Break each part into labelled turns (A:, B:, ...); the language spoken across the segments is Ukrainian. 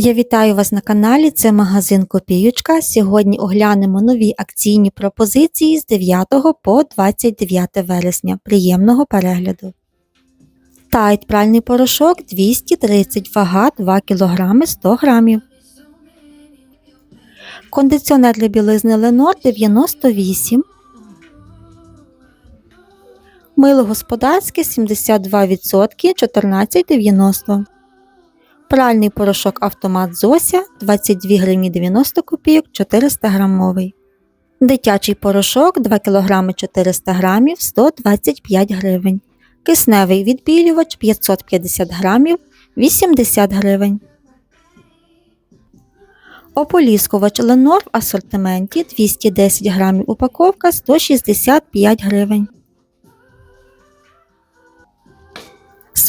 A: Я вітаю вас на каналі. Це магазин Копіючка. Сьогодні оглянемо нові акційні пропозиції з 9 по 29 вересня. Приємного перегляду. Тайт пральний порошок 230 вага 2 кг 100 г. Кондиціонер для білизни Ленор 98. Мило господарське 72% 14,90. Пральний порошок автомат Зося 22 гривні 90 копійок 400 грамовий. Дитячий порошок 2 кг 400 грамів 125 гривень. Кисневий відбілювач 550 грамів 80 гривень. Ополіскувач Ленор в асортименті 210 грамів упаковка 165 гривень.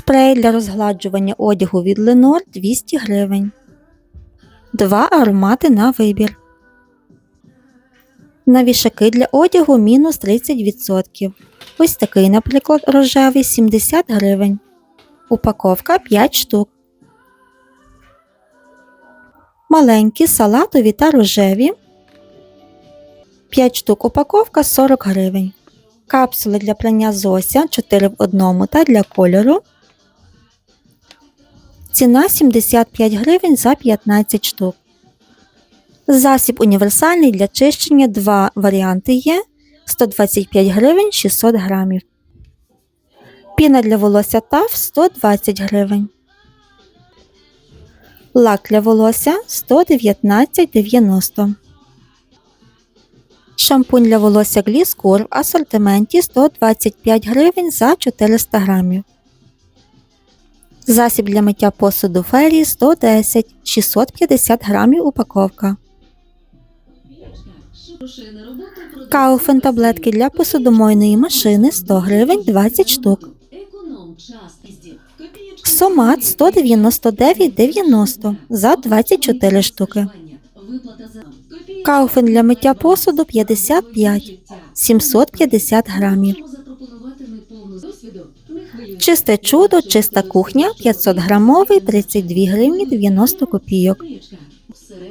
A: Спрей для розгладжування одягу від Ленор 200 гривень. Два аромати на вибір. Навішаки для одягу мінус 30%. Ось такий, наприклад, рожевий 70 гривень. Упаковка 5 штук. Маленькі салатові та рожеві. 5 штук упаковка 40 гривень. Капсули для прання Зося 4 в 1 та для кольору. Ціна 75 гривень за 15 штук. Засіб універсальний для чищення. Два варіанти є 125 гривень 600 грамів. Піна для волосся ТАФ 120 гривень. Лак для волосся 119,90. Шампунь для волосся Гліскор в асортименті 125 гривень за 400 грамів. Засіб для миття посуду Фері 110 650 грамів упаковка. Кауфен таблетки для посудомойної машини 100 гривень 20 штук. Сомат 199,90 за 24 штуки. Кауфен для миття посуду 55 750 грамів. Чисте чудо, чиста кухня 500 грамовий 32 гривні 90 копійок.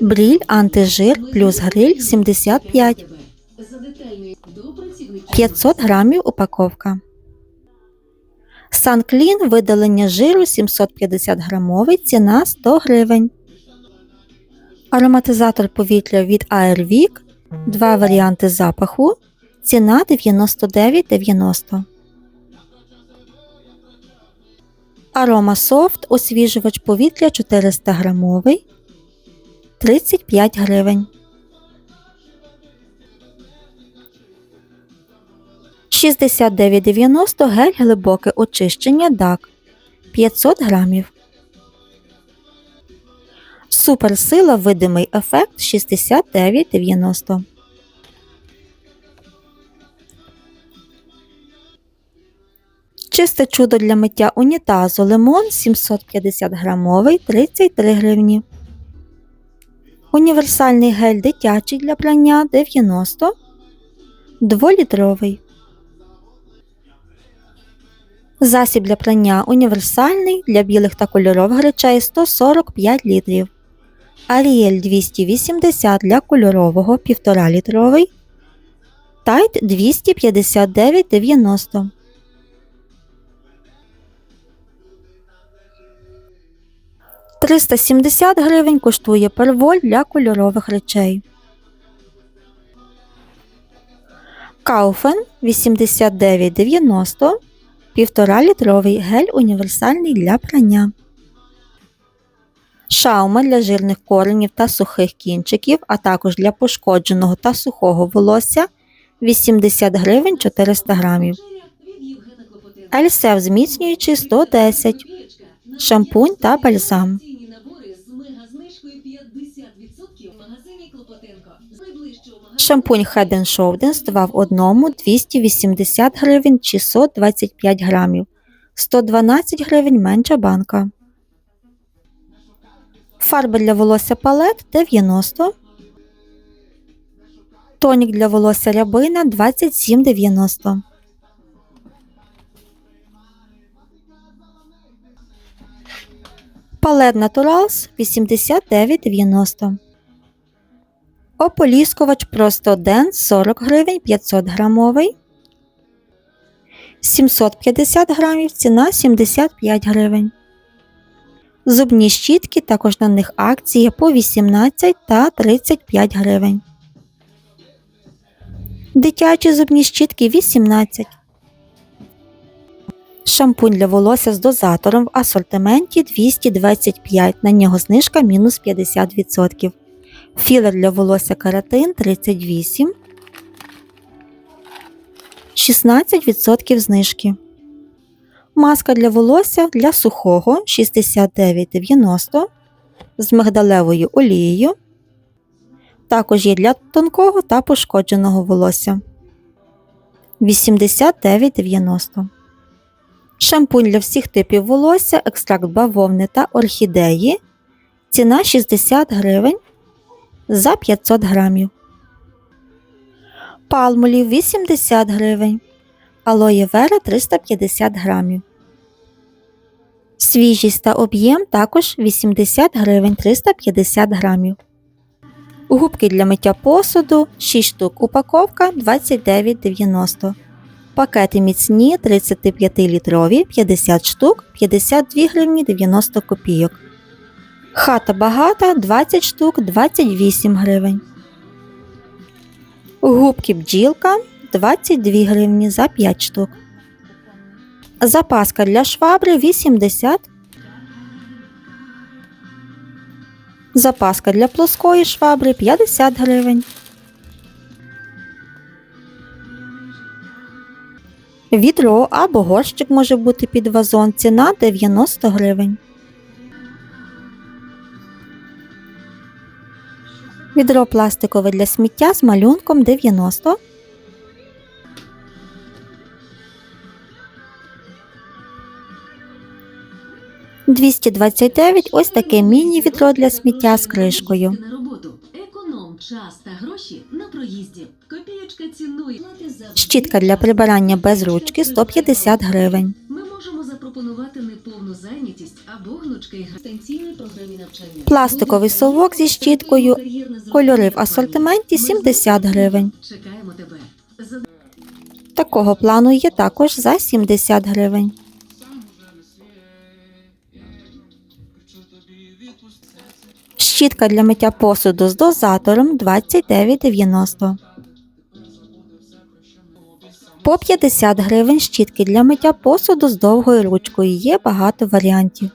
A: Бріль антижир плюс гриль 75 500 грамів упаковка. Санклін видалення жиру 750 грамовий ціна 100 гривень. Ароматизатор повітря від Airwick. Два варіанти запаху. Ціна 99,90. Арома Софт освіжувач повітря 400 грамовий 35 гривень. 69,90 гель глибоке очищення DAC 500 грамів. Суперсила видимий ефект 69,90. Чисте чудо для миття унітазу лимон 750 грамовий 33 гривні. Універсальний гель дитячий для прання 90 2-літровий. Засіб для прання універсальний для білих та кольорових речей 145 літрів. Аріель 280 для кольорового 1,5 літровий. Тайт 259,90. Триста сімдесят гривень коштує перволь для кольорових речей. Кауфен 89,90 1,5 літровий гель універсальний для прання. Шаума для жирних коренів та сухих кінчиків, а також для пошкодженого та сухого волосся 80 гривень 400 грамів. Ельсев зміцнюючий 110 шампунь та бальзам. Шампунь Head Shoulders 2 в 1 280 гривень 625 грамів. 112 гривень менша банка. Фарба для волосся палет 90. Тонік для волосся рябина 27,90. Палет Naturals 89,90. Ополіскувач Просто Ден 40 гривень 500 грамовий. 750 грамів ціна 75 гривень. Зубні щітки також на них акції по 18 та 35 гривень. Дитячі зубні щітки 18. Шампунь для волосся з дозатором в асортименті 225. На нього знижка мінус 50%. Філер для волосся каратин 38. 16% знижки. Маска для волосся для сухого 69,90 з мигдалевою олією. Також є для тонкого та пошкодженого волосся 89,90. Шампунь для всіх типів волосся, екстракт бавовни та орхідеї. Ціна 60 гривень за 500 грамів. Палмолів 80 гривень. Алоє вера 350 грамів. Свіжість та об'єм також 80 гривень 350 грамів. Губки для миття посуду 6 штук. Упаковка 29,90. Пакети міцні 35-літрові 50 штук 52 гривні 90 копійок. Хата багата 20 штук 28 гривень. Губки бджілка 22 гривні за 5 штук. Запаска для швабри 80. Запаска для плоскої швабри 50 гривень. Відро або горщик може бути під вазон. Ціна 90 гривень. Відро пластикове для сміття з малюнком 90. «229» – ось таке міні-відро для сміття з кришкою.
B: Економ час та гроші на проїзді.
A: Щітка для прибирання без ручки 150 гривень.
B: Ми можемо запропонувати неповну зайнятість або гнучки і дистанційній програмі навчання.
A: Пластиковий совок зі щіткою, Кольори в асортименті 70 гривень.
B: Чекаємо тебе.
A: Такого плану є також за 70 гривень. Щітка для миття посуду з дозатором 29,90. По 50 гривень щітки для миття посуду з довгою ручкою. Є багато варіантів.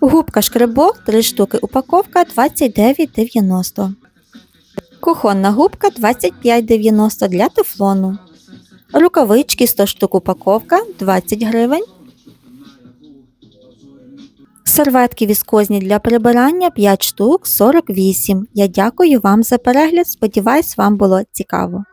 A: Губка шкребок 3 штуки. Упаковка 29,90. Кухонна губка 25,90 для тефлону. Рукавички 100 штук упаковка 20 гривень. Серветки віскозні для прибирання 5 штук 48. Я дякую вам за перегляд. Сподіваюсь, вам було цікаво.